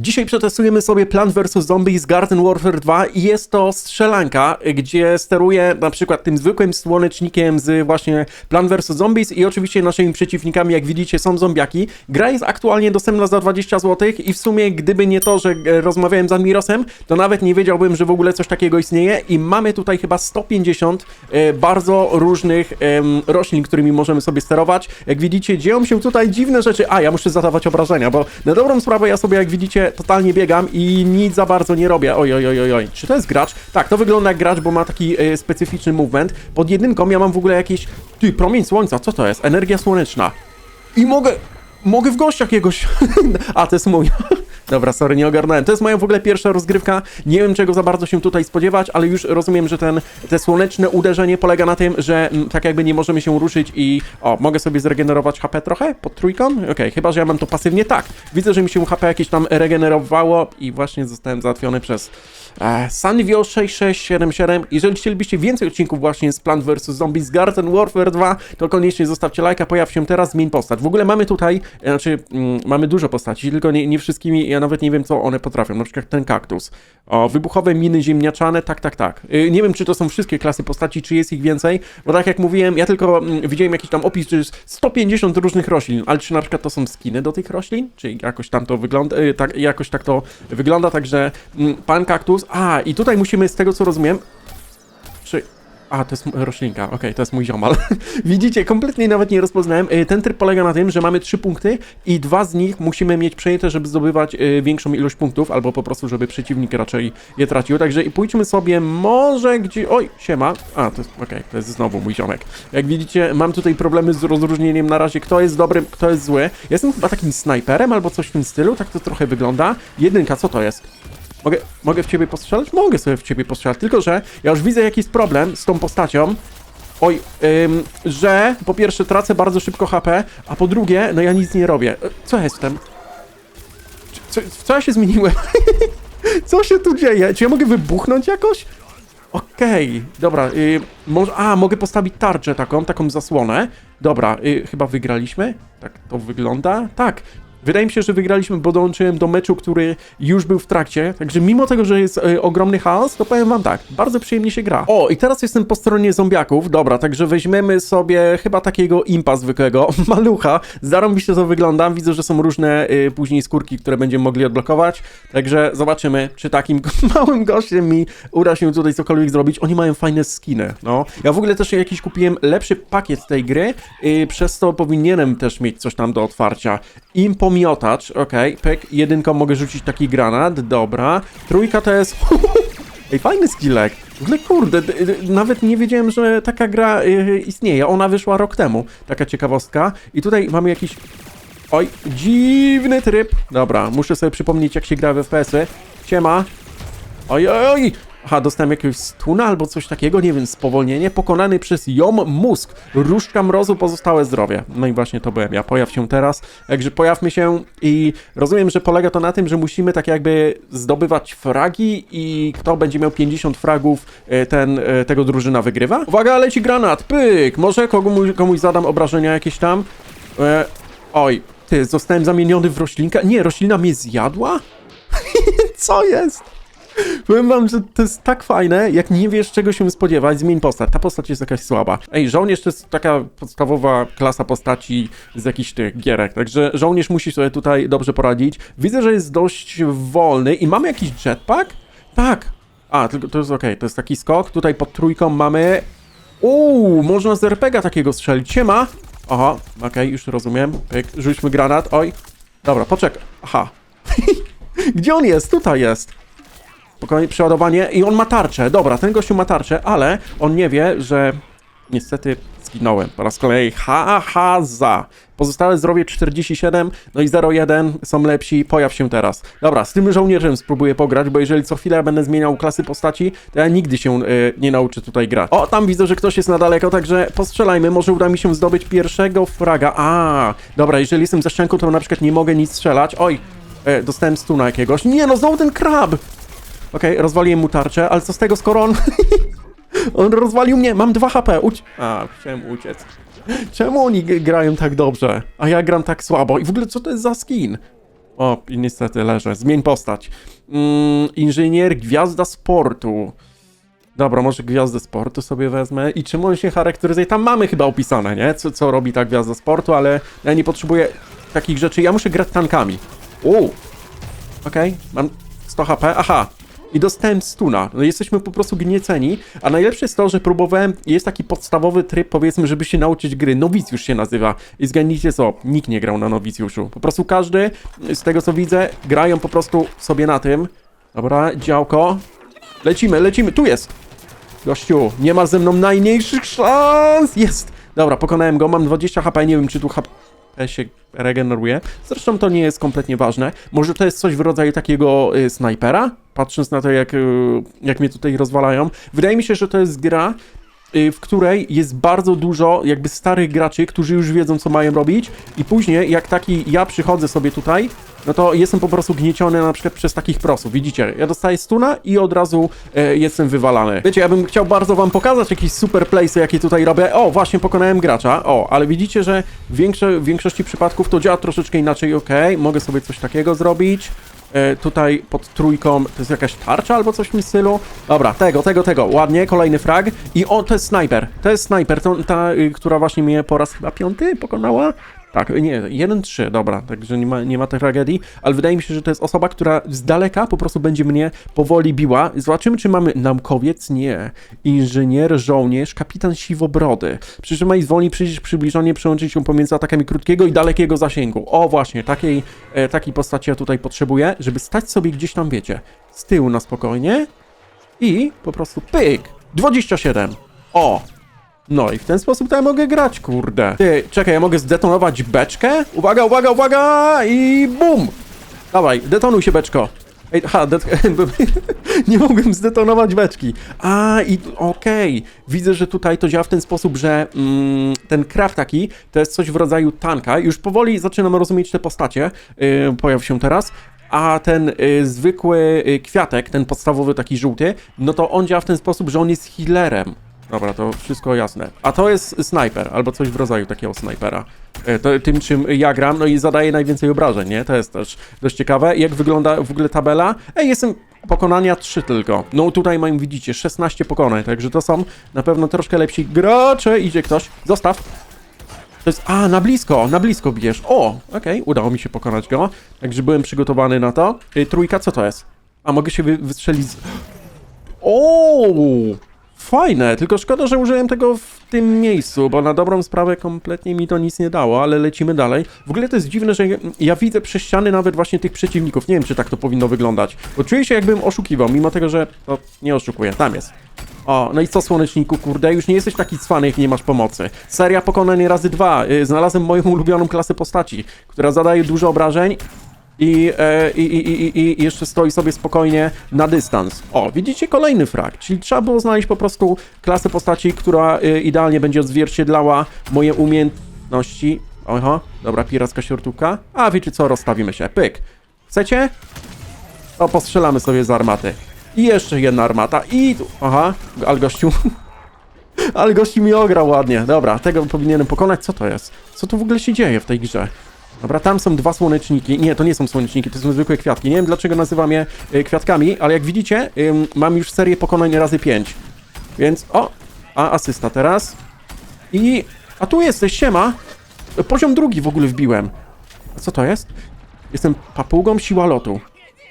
Dzisiaj przetestujemy sobie Plant vs. Zombies Garden Warfare 2 i jest to strzelanka, gdzie steruję na przykład tym zwykłym słonecznikiem z właśnie Plant vs. Zombies i oczywiście naszymi przeciwnikami, jak widzicie, są zombiaki. Gra jest aktualnie dostępna za 20 zł i w sumie gdyby nie to, że e, rozmawiałem z Admirosem, to nawet nie wiedziałbym, że w ogóle coś takiego istnieje i mamy tutaj chyba 150 e, bardzo różnych roślin, którymi możemy sobie sterować. Jak widzicie, dzieją się tutaj dziwne rzeczy. A, ja muszę zadawać obrażenia, bo na dobrą sprawę ja sobie, jak widzicie, totalnie biegam i nic za bardzo nie robię. Oj, oj, oj, oj. Czy to jest gracz? Tak, to wygląda jak gracz, bo ma taki e, specyficzny movement. Pod jedynką ja mam w ogóle jakieś... Ty, promień słońca, co to jest? Energia słoneczna. I mogę... Mogę w gościach jakiegoś... A, to jest mój. Dobra, sorry, nie ogarnąłem. To jest moja w ogóle pierwsza rozgrywka. Nie wiem, czego za bardzo się tutaj spodziewać, ale już rozumiem, że ten, te słoneczne uderzenie polega na tym, że mm, tak jakby nie możemy się ruszyć i... O, mogę sobie zregenerować HP trochę pod trójką? Okej, chyba, że ja mam to pasywnie. Tak, widzę, że mi się HP jakieś tam regenerowało i właśnie zostałem załatwiony przez e, Sanvio 6677. Jeżeli chcielibyście więcej odcinków właśnie z Plant vs. Zombies Garden Warfare 2, to koniecznie zostawcie lajka, pojaw się teraz, zmień postać. W ogóle mamy tutaj, e, znaczy mm, mamy dużo postaci, tylko nie, nie wszystkimi, ja nawet nie wiem, co one potrafią. Na przykład ten kaktus. O, wybuchowe miny ziemniaczane, tak, tak, tak. Y, nie wiem, czy to są wszystkie klasy postaci, czy jest ich więcej, bo tak jak mówiłem, ja tylko mm, widziałem jakiś tam opis, że jest 150 różnych roślin, ale czy na przykład to są skiny do tych roślin? Czy jakoś tam to wygląda, tak, jakoś tak to wygląda, także mm, pan kaktus, a i tutaj musimy z tego co rozumiem, czy... A, to jest roślinka, okej, to jest mój ziomal. Widzicie, kompletnie nawet nie rozpoznałem. Y, Ten tryb polega na tym, że mamy trzy punkty i dwa z nich musimy mieć przejęte, żeby zdobywać y, większą ilość punktów, albo po prostu, żeby przeciwnik raczej je tracił. Także i pójdźmy sobie może gdzie... Oj, siema. A, to jest, okej, to jest znowu mój ziomek. Jak widzicie, mam tutaj problemy z rozróżnieniem na razie, kto jest dobry, kto jest zły. Jestem chyba takim snajperem albo coś w tym stylu, tak to trochę wygląda. Jedynka, co to jest? Mogę, mogę w ciebie postrzelać? Mogę sobie w ciebie postrzelać, tylko że ja już widzę jakiś problem z tą postacią. Oj, ym, że po pierwsze tracę bardzo szybko HP, a po drugie, no ja nic nie robię. E, Co jestem? Czy- Co, co ja się zmieniłem? co się tu dzieje? Czy ja mogę wybuchnąć jakoś? Okej, dobra, y, może, a, mogę postawić tarczę taką, taką zasłonę. Dobra, y, chyba wygraliśmy? Tak to wygląda? Tak. Wydaje mi się, że wygraliśmy, bo dołączyłem do meczu, który już był w trakcie. Także mimo tego, że jest y, ogromny chaos, to powiem wam tak, bardzo przyjemnie się gra. O, i teraz jestem po stronie zombiaków. Dobra, także weźmiemy sobie chyba takiego impa zwykłego, malucha. Zarąbiście to wygląda. Widzę, że są różne y, później skórki, które będziemy mogli odblokować. Także zobaczymy, czy takim małym gościem mi uda się tutaj cokolwiek zrobić. Oni mają fajne skiny, no. Ja w ogóle też jakiś kupiłem lepszy pakiet tej gry, y, przez to powinienem też mieć coś tam do otwarcia. Impomiotacz, okej, pyk, jedynką mogę rzucić taki granat, dobra. Trójka to jest... Ej, fajny skillek. Ogóle kurde, nawet nie wiedziałem, że taka gra y, istnieje. Ona wyszła rok temu. Taka ciekawostka. I tutaj mamy jakiś... Oj, dziwny tryb. Dobra, muszę sobie przypomnieć, jak się gra w FPS-y. Siema. Oj, oj, oj! Aha, dostałem jakiegoś stuna albo coś takiego, nie wiem, spowolnienie. Pokonany przez Jom Mózg. Różdżka mrozu, pozostałe zdrowie. No i właśnie to byłem ja. Pojaw się teraz. Także pojawmy się i rozumiem, że polega to na tym, że musimy tak jakby zdobywać fragi i kto będzie miał 50 fragów, e, ten, e, tego drużyna wygrywa. Uwaga, leci granat, pyk! Może komuś, komuś zadam obrażenia jakieś tam? E, oj, ty, zostałem zamieniony w roślinkę? Nie, roślina mnie zjadła? Co jest? Powiem wam, że to jest tak fajne, jak nie wiesz czego się spodziewać, zmień postać. Ta postać jest jakaś słaba. Ej, żołnierz to jest taka podstawowa klasa postaci z jakichś tych gierek, także żołnierz musi sobie tutaj dobrze poradzić. Widzę, że jest dość wolny i mamy jakiś jetpack? Tak. A, tylko to jest okej, to jest taki skok. Tutaj pod trójką mamy... Uuu, można z RPGa takiego strzelić. Siema! Aha, okej, już rozumiem. Pyk, rzućmy granat, oj. Dobra, poczekaj. Aha. Gdzie on jest? Tutaj jest. Przeładowanie i on ma tarczę. Dobra, ten gościu ma tarczę, ale on nie wie, że niestety zginąłem. Po raz kolejny ha, ha, za. Pozostałe zdrowie 47, no i 01 są lepsi, pojaw się teraz. Dobra, z tym żołnierzem spróbuję pograć, bo jeżeli co chwilę będę zmieniał klasy postaci, to ja nigdy się y, nie nauczę tutaj grać. O, tam widzę, że ktoś jest na daleko, także postrzelajmy, może uda mi się zdobyć pierwszego fraga. A, dobra, jeżeli jestem za ścianką, to na przykład nie mogę nic strzelać. Oj, e, dostałem stuna jakiegoś. Nie, no znowu ten krab! Okej, rozwaliłem mu tarczę, ale co z tego, skoro on... on rozwalił mnie, mam 2 HP, uć... A, chciałem uciec. Czemu oni grają tak dobrze, a ja gram tak słabo? I w ogóle co to jest za skin? O, i niestety leżę. Zmień postać. Mm, inżynier Gwiazda Sportu. Dobra, może Gwiazdę Sportu sobie wezmę. I czym on się charakteryzuje? Tam mamy chyba opisane, nie? Co, co robi ta Gwiazda Sportu, ale ja nie potrzebuję takich rzeczy. Ja muszę grać tankami. Uuu. Okej, mam 100 HP. Aha. I dostałem stuna. No jesteśmy po prostu gnieceni. A najlepsze jest to, że próbowałem. Jest taki podstawowy tryb, powiedzmy, żeby się nauczyć gry. Nowicjusz się nazywa. I zgadnijcie co, nikt nie grał na nowicjuszu. Po prostu każdy, z tego co widzę, grają po prostu sobie na tym. Dobra, działko. Lecimy, lecimy. Tu jest. Gościu, nie ma ze mną najmniejszych szans! Jest! Dobra, pokonałem go, mam 20 HP, nie wiem czy tu HP się regeneruje. Zresztą to nie jest kompletnie ważne. Może to jest coś w rodzaju takiego y, snajpera? Patrząc na to, jak, y, jak mnie tutaj rozwalają. Wydaje mi się, że to jest gra, y, w której jest bardzo dużo jakby starych graczy, którzy już wiedzą, co mają robić i później, jak taki ja przychodzę sobie tutaj, no to jestem po prostu gnieciony na przykład przez takich prosów. Widzicie, ja dostaję stuna i od razu e, jestem wywalany. Wiecie, ja bym chciał bardzo wam pokazać jakieś super playsy, jakie tutaj robię. O, właśnie pokonałem gracza. O, ale widzicie, że większe, w większości przypadków to działa troszeczkę inaczej. Okej, mogę sobie coś takiego zrobić. E, tutaj pod trójką to jest jakaś tarcza albo coś w tym stylu. Dobra, tego, tego, tego. Ładnie, kolejny frag. I o, to jest snajper. To jest snajper, to, ta, y, która właśnie mnie po raz chyba piąty pokonała. Tak, nie, 1-3, dobra, także nie ma, nie ma tej tragedii, ale wydaje mi się, że to jest osoba, która z daleka po prostu będzie mnie powoli biła. Zobaczymy, czy mamy naukowiec? Nie. Inżynier, żołnierz, kapitan siwobrody. Przytrzymaj zwolnij przycisk przybliżenie, przełączyć się pomiędzy atakami krótkiego i dalekiego zasięgu. O, właśnie, takiej, e, takiej postaci ja tutaj potrzebuję, żeby stać sobie gdzieś tam, wiecie, z tyłu na spokojnie i po prostu pyk, 27. O, no i w ten sposób to ja mogę grać, kurde. Ty, czekaj, ja mogę zdetonować beczkę? Uwaga, uwaga, uwaga! I bum! Dawaj, detonuj się beczko. Ej, ha, nie mogłem zdetonować beczki. A, i okej. Widzę, że tutaj to działa w ten sposób, że mm, ten craft taki to jest coś w rodzaju tanka. Już powoli zaczynam rozumieć te postacie. Yy, pojawił się teraz. A ten y, zwykły y, kwiatek, ten podstawowy taki żółty, no to on działa w ten sposób, że on jest healerem. Dobra, to wszystko jasne. A to jest snajper, albo coś w rodzaju takiego snajpera. E, To, tym, czym ja gram, no i zadaje najwięcej obrażeń, nie? To jest też dość ciekawe. Jak wygląda w ogóle tabela? Ej, jestem pokonania 3 tylko. No tutaj mam, widzicie, 16 pokonań, także to są na pewno troszkę lepsi gracze. Idzie ktoś. Zostaw. To jest, a, na blisko, na blisko bijesz. O, okej, udało mi się pokonać go. Także byłem przygotowany na to. Y, trójka, co to jest? A, mogę się wy, wystrzelić z... O, fajne, tylko szkoda, że użyłem tego w tym miejscu, bo na dobrą sprawę kompletnie mi to nic nie dało, ale lecimy dalej. W ogóle to jest dziwne, że ja widzę przez ściany nawet właśnie tych przeciwników. Nie wiem, czy tak to powinno wyglądać, bo czuję się jakbym oszukiwał, mimo tego, że to nie oszukuję. Tam jest. O, no i co, słoneczniku, kurde, już nie jesteś taki cwany, jak nie masz pomocy. Seria pokonań razy dwa. Y, Znalazłem moją ulubioną klasę postaci, która zadaje dużo obrażeń i, e, i, i, i, i jeszcze stoi sobie spokojnie na dystans. O, widzicie kolejny frag, czyli trzeba było znaleźć po prostu klasę postaci, która y, idealnie będzie odzwierciedlała moje umiejętności. Oho, dobra, piracka siortówka. A wiecie co, rozstawimy się, pyk. Chcecie? O, postrzelamy sobie z armaty. I jeszcze jedna armata. I tu. Aha, ale gościu. ale mi ograł ładnie. Dobra, tego powinienem pokonać. Co to jest? Co tu w ogóle się dzieje w tej grze? Dobra, tam są dwa słoneczniki. Nie, to nie są słoneczniki, to są zwykłe kwiatki. Nie wiem dlaczego nazywam je y, kwiatkami, ale jak widzicie, ym, mam już serię pokonań razy 5. Więc, o, a asysta teraz. I, a tu jesteś, siema. Poziom drugi w ogóle wbiłem. A co to jest? Jestem papugą siła lotu.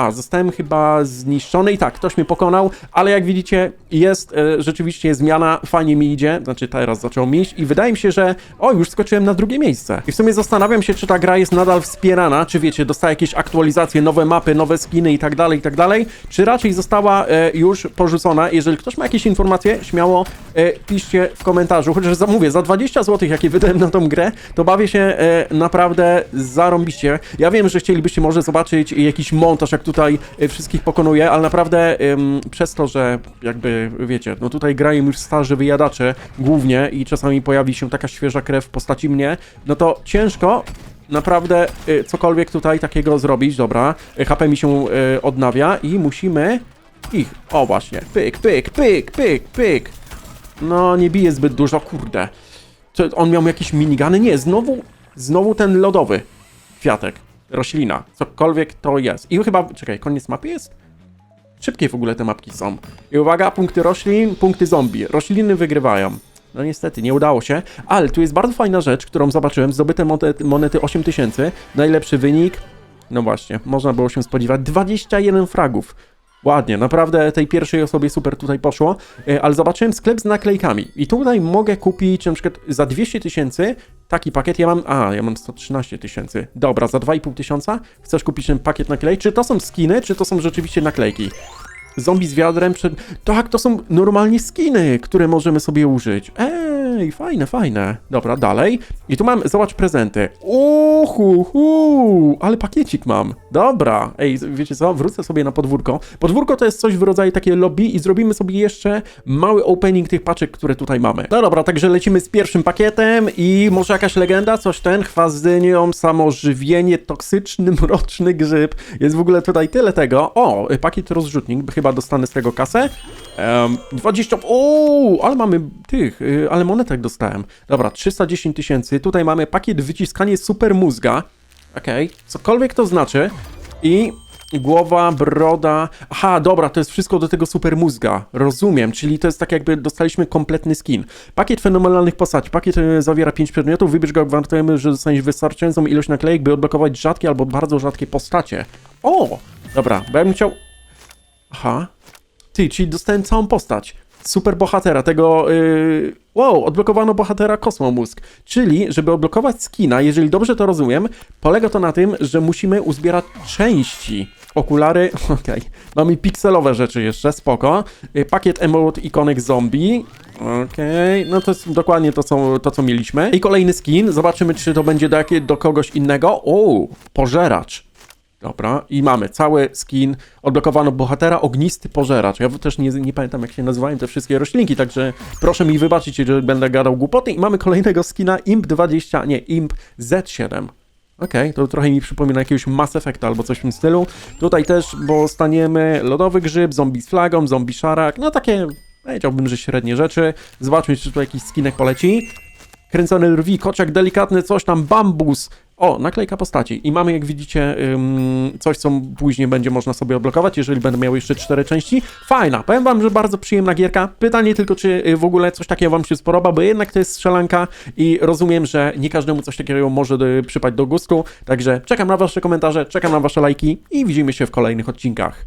A, zostałem chyba zniszczony i tak, ktoś mnie pokonał, ale jak widzicie, jest e, rzeczywiście zmiana, fajnie mi idzie, znaczy teraz zaczął mi iść i wydaje mi się, że o, już skoczyłem na drugie miejsce. I w sumie zastanawiam się, czy ta gra jest nadal wspierana, czy wiecie, dostaje jakieś aktualizacje, nowe mapy, nowe skiny i tak dalej, i tak dalej, czy raczej została e, już porzucona. Jeżeli ktoś ma jakieś informacje, śmiało e, piszcie w komentarzu, chociaż za, mówię, za 20 zł, jakie wydałem na tą grę, to bawię się e, naprawdę zarąbiście. Ja wiem, że chcielibyście może zobaczyć jakiś montaż, jak tutaj e, wszystkich pokonuję, ale naprawdę ym, przez to, że jakby, wiecie, no tutaj grają już starzy wyjadacze głównie i czasami pojawi się taka świeża krew w postaci mnie, no to ciężko naprawdę y, cokolwiek tutaj takiego zrobić. Dobra, y, HP mi się y, odnawia i musimy ich, o właśnie, pyk, pyk, pyk, pyk, pyk. No, nie bije zbyt dużo, kurde. Czy on miał jakieś minigany? Nie, znowu, znowu ten lodowy kwiatek. Roślina, cokolwiek to jest. I chyba, czekaj, koniec mapy jest? Szybkie w ogóle te mapki są. I uwaga, punkty roślin, punkty zombie. Rośliny wygrywają. No niestety, nie udało się, ale tu jest bardzo fajna rzecz, którą zobaczyłem. Zdobyte monety, monety 8000. Najlepszy wynik. No właśnie, można było się spodziewać. 21 fragów. Ładnie, naprawdę tej pierwszej osobie super tutaj poszło, E, ale zobaczyłem sklep z naklejkami i tutaj mogę kupić na przykład za 200 tysięcy taki pakiet, ja mam, a ja mam 113 tysięcy, dobra, za 2,5 tysiąca chcesz kupić ten pakiet naklejek, czy to są skiny, czy to są rzeczywiście naklejki? Zombie z wiadrem przed... Tak, to są normalnie skiny, które możemy sobie użyć. Ej, fajne, fajne. Dobra, dalej. I tu mam, zobacz prezenty. Uhu, hu, ale pakiecik mam. Dobra. Ej, wiecie co? Wrócę sobie na podwórko. Podwórko to jest coś w rodzaju takie lobby i zrobimy sobie jeszcze mały opening tych paczek, które tutaj mamy. No dobra, także lecimy z pierwszym pakietem i może jakaś legenda, coś ten, chwazdynią, samożywienie, toksyczny, mroczny grzyb. Jest w ogóle tutaj tyle tego. O, pakiet rozrzutnik, chyba dostanę z tego kasę. Um, 20, o, ale mamy tych, y, ale monetek dostałem. Dobra, 310 tysięcy. Tutaj mamy pakiet wyciskanie super mózga. Okej, cokolwiek to znaczy. I głowa, broda. Aha, dobra, to jest wszystko do tego super mózga. Rozumiem, czyli to jest tak jakby dostaliśmy kompletny skin. Pakiet fenomenalnych postaci. Pakiet e, zawiera 5 przedmiotów. Wybierz go, gwarantujemy, że dostaniesz wystarczającą ilość naklejek, by odblokować rzadkie albo bardzo rzadkie postacie. O! Dobra, bo ja bym chciał... Aha. Ty, czyli dostałem całą postać. Super bohatera, tego. Yy... Wow, odblokowano bohatera Kosmomózg. Czyli, żeby odblokować skina, jeżeli dobrze to rozumiem, polega to na tym, że musimy uzbierać części. Okulary, okej. Mamy pikselowe rzeczy jeszcze, spoko. Yy, Pakiet emote ikonek zombie. Okej, no to jest dokładnie to co, to, co mieliśmy. I kolejny skin, zobaczymy, czy to będzie do, jakie, do kogoś innego. O, pożeracz. Dobra, i mamy cały skin, odblokowano bohatera, ognisty pożeracz. Ja też nie, nie pamiętam, jak się nazywają te wszystkie roślinki, także proszę mi wybaczyć, jeżeli będę gadał głupoty. I mamy kolejnego skina IMP20, nie, IMP Z7. Okej, to trochę mi przypomina jakiegoś Mass Effecta albo coś w tym stylu. Tutaj też, bo staniemy lodowy grzyb, zombie z flagą, zombie szarak, no takie, powiedziałbym, że średnie rzeczy. Zobaczmy, czy tu jakiś skinek poleci. Kręcony rwi, kociak delikatny, coś tam, bambus. O, naklejka postaci. I mamy, jak widzicie, coś, co później będzie można sobie odblokować, jeżeli będę miał jeszcze cztery części. Fajna, powiem wam, że bardzo przyjemna gierka. Pytanie tylko, czy y, w ogóle coś takiego wam się spodoba, bo jednak to jest strzelanka i rozumiem, że nie każdemu coś takiego może y, przypaść do gustu. Także czekam na wasze komentarze, czekam na wasze lajki i widzimy się w kolejnych odcinkach.